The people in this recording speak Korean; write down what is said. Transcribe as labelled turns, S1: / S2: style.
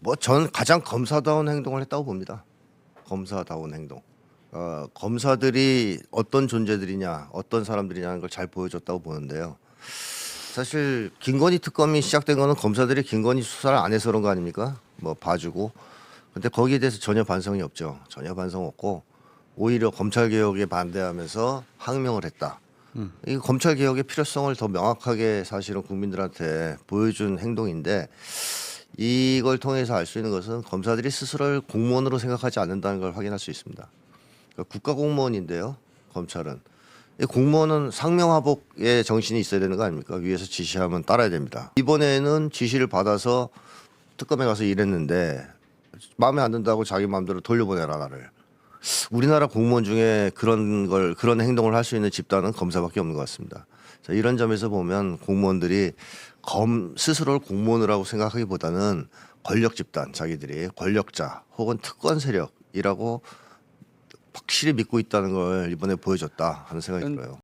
S1: 뭐 전 가장 검사다운 행동을 했다고 봅니다. 검사다운 행동. 어, 검사들이 어떤 존재들이냐, 어떤 사람들이냐는 걸 잘 보여줬다고 보는데요. 사실 김건희 특검이 시작된 거는 검사들이 김건희 수사를 안 해서 그런 거 아닙니까? 뭐 봐주고. 근데 거기에 대해서 전혀 반성이 없죠. 전혀 반성 없고 오히려 검찰 개혁에 반대하면서 항명을 했다. 이 검찰 개혁의 필요성을 더 명확하게 사실은 국민들한테 보여준 행동인데 이걸 통해서 알 수 있는 것은 검사들이 스스로를 공무원으로 생각하지 않는다는 걸 확인할 수 있습니다. 그러니까 국가 공무원인데요, 검찰은 이 공무원은 상명하복의 정신이 있어야 되는 거 아닙니까? 위에서 지시하면 따라야 됩니다. 이번에는 지시를 받아서 특검에 가서 일했는데 마음에 안 든다고 자기 마음대로 돌려보내라 나를. 우리나라 공무원 중에 그런 걸 그런 행동을 할 수 있는 집단은 검사밖에 없는 것 같습니다. 자, 이런 점에서 보면 공무원들이 검 스스로를 공무원이라고 생각하기보다는 권력 집단 자기들이 권력자 혹은 특권 세력이라고 확실히 믿고 있다는 걸 이번에 보여줬다 하는 생각이
S2: 음,
S1: 들어요.